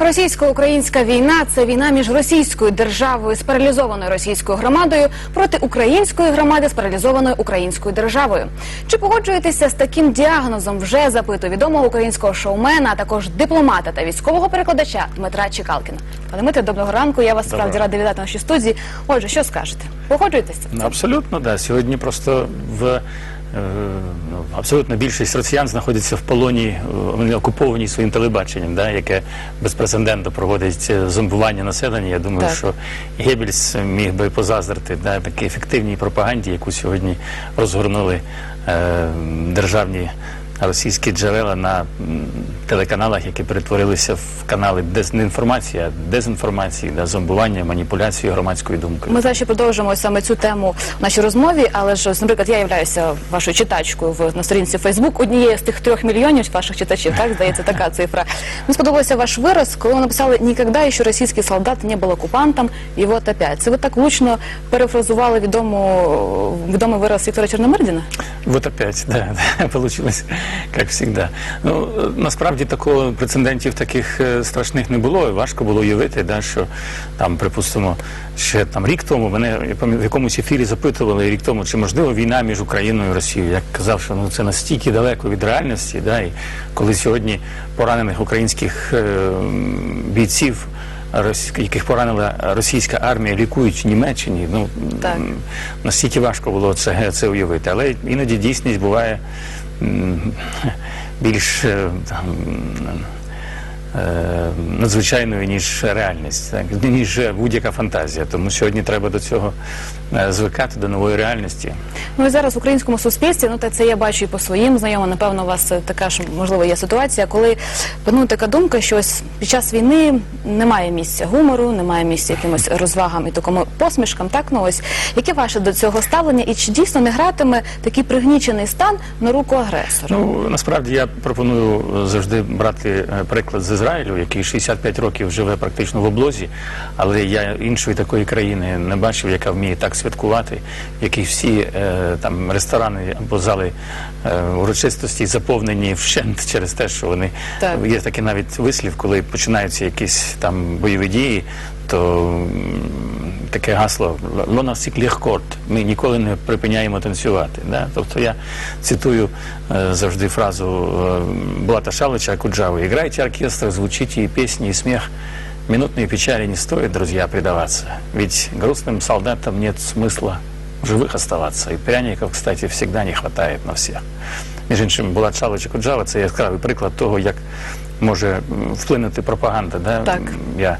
Російсько-українська війна це війна між російською державою з паралізованою російською громадою проти української громади з паралізованою українською державою. Чи погоджуєтеся з таким діагнозом? Вже запитую відомого українського шоумена, а також дипломата та військового перекладача Дмитра Чекалкіна. Пане Дмитре, доброго ранку. Я вас справді рада вітати в нашій студії. Отже, що скажете? Погоджуєтеся? Абсолютно, да. Сьогодні просто в е, ну, абсолютно більшість росіян знаходиться в полоні, е, вони окуповані своїм телебаченням, да, яке безпрецедентно проводить е, зомбування населення. Я думаю, Так. що Геббельс міг би позаздрити да, такій ефективній пропаганді, яку сьогодні розгорнули е, державні. Російські джерела на телеканалах, які перетворилися в канали дезінформації, дезінформації, да, зомбування, маніпуляції громадською думкою. Ми зараз ще продовжимо саме цю тему в нашій розмові, але ж, ось, наприклад, я являюся вашою читачкою в на сторінці Фейсбук, однією з тих трьох мільйонів ваших читачів. Так здається, така цифра. Мені сподобався ваш вираз, коли ви написали «Ніколи ще російський солдат не був окупантом, і от опять». Це ви так влучно перефразували відому відомий вираз Віктора Чорномирдіна? Вот опять, да, да, получилось, как всегда. Ну, насправді такого прецедентів таких е, страшних не було. Важко було уявити, да, що там, припустимо, ще там рік тому мене в якомусь ефірі запитували рік тому, чи можливо війна між Україною і Росією. Я казав, що ну це настільки далеко від реальності, да, і коли сьогодні поранених українських е, бійців. Яких поранила російська армія, лікують в Німеччині. Ну Так. настільки важко було це, це уявити. Але іноді дійсність буває більш там, надзвичайною, ніж реальність, так, ніж будь-яка фантазія. Тому сьогодні треба до цього е, звикати, до нової реальності. Ну і зараз в українському суспільстві, ну та це я бачу і по своїм знайомим. Напевно, у вас е, така ж можливо є ситуація, коли панує така думка, що ось під час війни немає місця гумору, немає місця якимось розвагам і такому посмішкам. Так ну ось яке ваше до цього ставлення, і чи дійсно не гратиме такий пригнічений стан на руку агресора? Ну насправді я пропоную завжди брати е, приклад з Ізраїлю, який 65 років живе практично в облозі, але я іншої такої країни не бачив, яка вміє так святкувати, в якій всі е, там ресторани або зали е, урочистості заповнені вщент через те, що вони Так. є такий навіть вислів, коли починаються якісь там бойові дії То м, таке гасло «Лона сікліхкорт» ми ніколи не припиняємо танцювати. Да? Тобто я цитую е, завжди фразу е, Блата Шалыча Куджавы «Играйте оркестр, звучите и песни, и смех. Минутные печали не стоит, друзья, предаваться. Ведь грустным солдатам нет смысла в живых оставаться. И пряников, кстати, всегда не хватает на всех». Між іншим, Булат Шалич Куджава – це яскравий приклад того, як може вплинути пропаганда. Да? Так. Я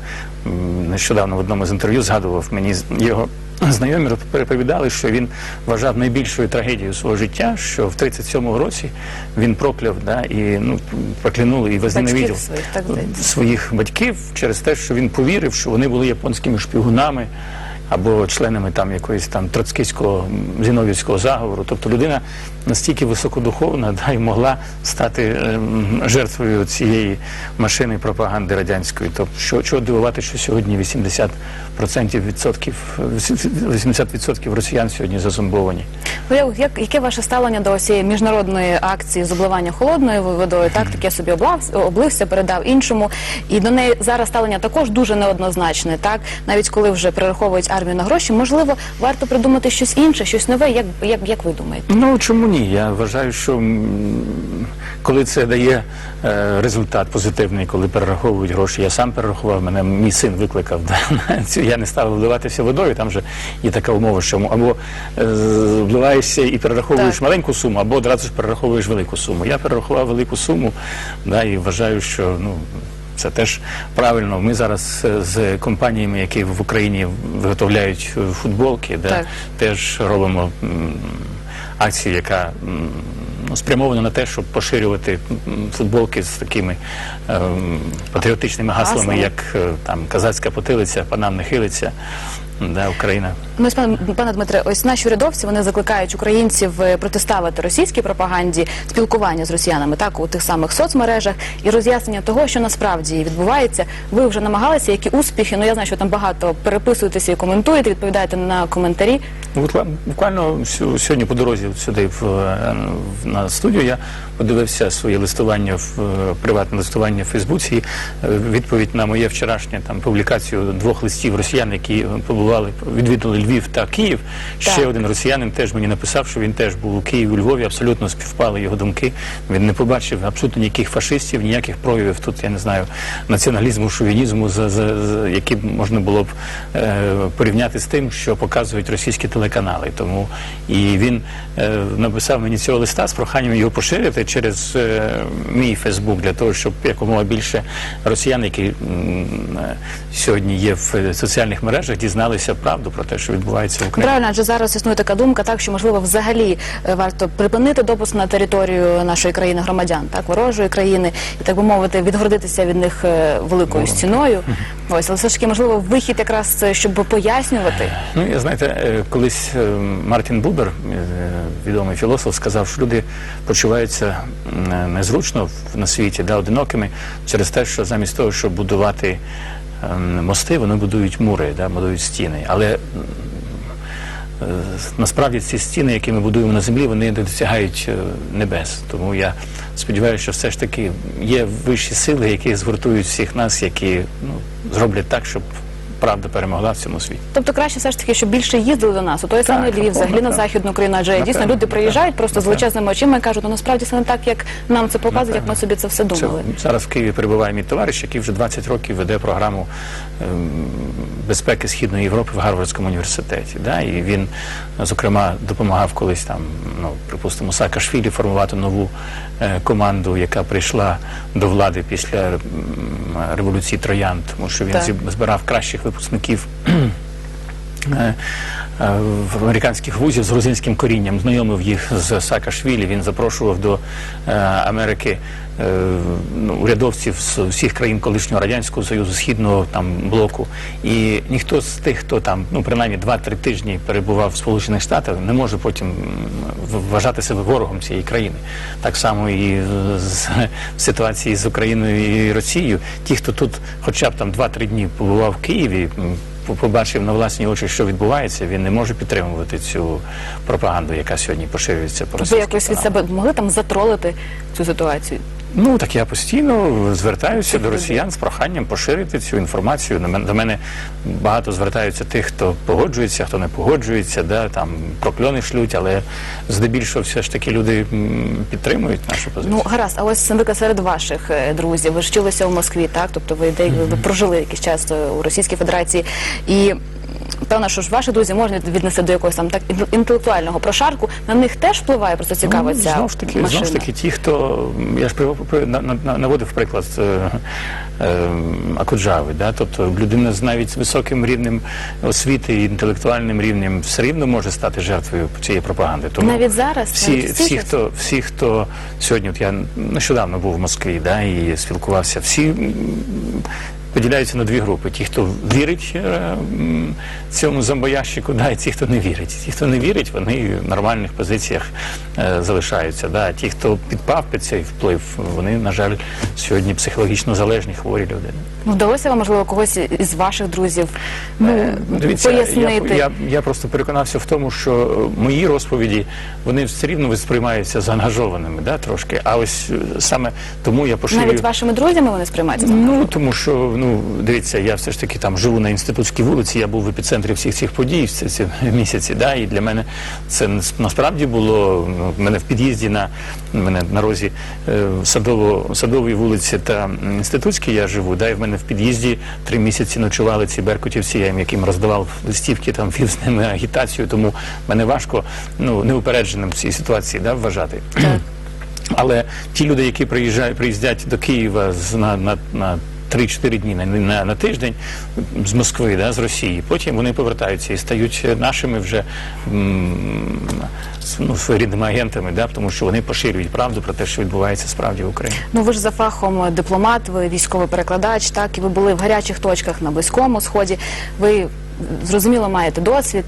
нещодавно в одному з інтерв'ю згадував мені його знайомі переповідали, що він вважав найбільшою трагедією свого життя, що в 37-му році він прокляв да, і ну, проклянули і возненавидів своїх, своїх батьків через те, що він повірив, що вони були японськими шпигунами. Або членами там якоїсь там троцкийського м, зіновівського заговору. Тобто людина настільки високодуховна, да, і могла стати ем, жертвою цієї машини пропаганди радянської. Тобто, що чого дивувати, що сьогодні 80% відсотків 80% росіян сьогодні зазомбовані. Ну, як, як, яке ваше ставлення до цієї міжнародної акції зубливання холодною водою? Так, так я собі облав, облився, передав іншому. І до неї зараз ставлення також дуже неоднозначне. Так, навіть коли вже перераховують армію на гроші, можливо, варто придумати щось інше, щось нове. Як, як, як ви думаєте? Ну чому ні? Я вважаю, що коли це дає е, результат позитивний, коли перераховують гроші, я сам перерахував, мене мій син викликав. Да, я не став вливатися водою. Там же є така умова, що або е, вливаєшся і перераховуєш Так. маленьку суму, або одразу ж перераховуєш велику суму. Я перерахував велику суму, да, і вважаю, що ну. Це теж правильно. Ми зараз е, з компаніями, які в Україні виготовляють е, футболки, де Так. теж робимо акцію, яка ну, спрямована на те, щоб поширювати футболки з такими ем, патріотичними гаслами, як е, там казацька потилиця, панам не хилиться, да, Україна. Ну, з пане, пане Дмитре, ось наші урядовці вони закликають українців е, протиставити російській пропаганді спілкування з росіянами так у тих самих соцмережах і роз'яснення того, що насправді відбувається. Ви вже намагалися, які успіхи? Ну я знаю, що там багато переписуєтеся і коментуєте, відповідаєте на коментарі. Ну, Буквально сьогодні по дорозі сюди в, е, в- на студію я подивився своє листування в е, приватне листування в Фейсбуці. і, е, Відповідь на моє вчорашнє там публікацію двох листів росіян, які побували, відвідали Львів та Київ. Ще Так. один росіянин теж мені написав, що він теж був у Києві, у Львові. Абсолютно співпали його думки. Він не побачив абсолютно ніяких фашистів, ніяких проявів тут, я не знаю, націоналізму, шовінізму, за, за, за які можна було б е, порівняти з тим, що показують російські телеканали. Тому і він е, написав мені цього листа з проханням його поширити через е, мій Фейсбук для того, щоб якомога більше росіян, які е, сьогодні є в соціальних мережах, дізналися правду про те, що відбувається в Україні. Правильно, адже зараз існує така думка, так що можливо взагалі е, варто припинити допуск на територію нашої країни громадян, так ворожої країни, і так би мовити, відгородитися від них е, великою стіною. Ось, але все ж таки, можливо, вихід якраз е, щоб пояснювати. Ну, я знаєте, е, колись е, Мартін Бубер, е, відомий філософ, сказав, що люди почуваються незручно на світі, да, одинокими через те, що замість того, щоб будувати ем, мости, вони будують мури, да, будують стіни. Але е, насправді ці стіни, які ми будуємо на землі, вони не досягають небес. Тому я сподіваюся, що все ж таки є вищі сили, які згуртують всіх нас, які ну, зроблять так, щоб правда перемогла в цьому світі. Тобто краще все ж таки, щоб більше їздили до нас. У той самий Львів, взагалі на західну Україну, адже дійсно люди приїжджають просто з величезними очима і кажуть, ну насправді це не так, як нам це показують, як ми собі це все думали. зараз в Києві перебуває мій товариш, який вже 20 років веде програму ем, безпеки Східної Європи в Гарвардському університеті. Да? І він, зокрема, допомагав колись там, ну, припустимо, Саакашвілі формувати нову е, команду, яка прийшла до влади після революції Троян, тому що він Так. збирав кращих випускників. е, в американських вузів з грузинським корінням, знайомив їх з Саакашвілі, він запрошував до е, Америки е, ну, урядовців з всіх країн колишнього радянського союзу, східного там блоку. І ніхто з тих, хто там, ну принаймні 2-3 тижні перебував в Сполучених Штатах, не може потім вважати себе ворогом цієї країни. Так само і з в ситуації з Україною і Росією. Ті, хто тут, хоча б там 2-3 дні побував в Києві. По- Побачив на власні очі, що відбувається, він не може підтримувати цю пропаганду, яка сьогодні поширюється по Ви якось від себе могли там затролити цю ситуацію? Ну так я постійно звертаюся до росіян з проханням поширити цю інформацію. До мене багато звертаються тих, хто погоджується, хто не погоджується, да, там прокльони шлють, але здебільшого все ж таки люди підтримують нашу позицію. Ну гаразд, а ось наприклад, серед ваших е, друзів ви ж вчилися у Москві, так? Тобто ви де ви прожили якийсь час е, у Російській Федерації і. М, Певно, що ж ваші друзі можна віднести до якогось там так інтелектуального прошарку. На них теж впливає просто цікава Ну, знову ж таки, машина. знову ж таки, ті, хто я ж наводив приклад е, е, Акуджави, да? тобто людина з навіть високим рівнем освіти і інтелектуальним рівнем все рівно може стати жертвою цієї пропаганди. Тому Навіть зараз, всі, навіть всі, хто всі, хто сьогодні, от я нещодавно був в Москві, да, і спілкувався, всі. Поділяються на дві групи: ті, хто вірить е, цьому зомбоящику, да, і ті, хто не вірить. Ті, хто не вірить, вони в нормальних позиціях е, залишаються. Да. А Ті, хто підпав під цей вплив, вони, на жаль, сьогодні психологічно залежні, хворі люди. Ну, вдалося вам, можливо, когось із ваших друзів е, Дивіться, пояснити. Я, я, я просто переконався в тому, що мої розповіді вони все рівно сприймаються заангажованими, да, трошки. А ось саме тому я поширюю. Навіть вашими друзями вони сприймаються. Ну тому що ну дивіться, я все ж таки там живу на інститутській вулиці. Я був в епіцентрі всіх цих подій в ці, ці місяці. Да, і для мене це насправді було ну, в мене в під'їзді на мене на розі е, садово садової вулиці та інститутській я живу. Да, і в мене в під'їзді три місяці ночували ці беркутівці, я їм яким роздавав листівки, там вів з ними агітацію. Тому мене важко ну неупередженим в цій ситуації да, вважати. Але ті люди, які приїжджають, приїздять до Києва з, на, на, на 3-4 дні на, на, на тиждень з Москви, да, з Росії, потім вони повертаються і стають нашими вже ну, своєрідними агентами, да, тому що вони поширюють правду про те, що відбувається справді в Україні. Ну ви ж за фахом дипломат, ви військовий перекладач, так і ви були в гарячих точках на близькому сході. Ви зрозуміло маєте досвід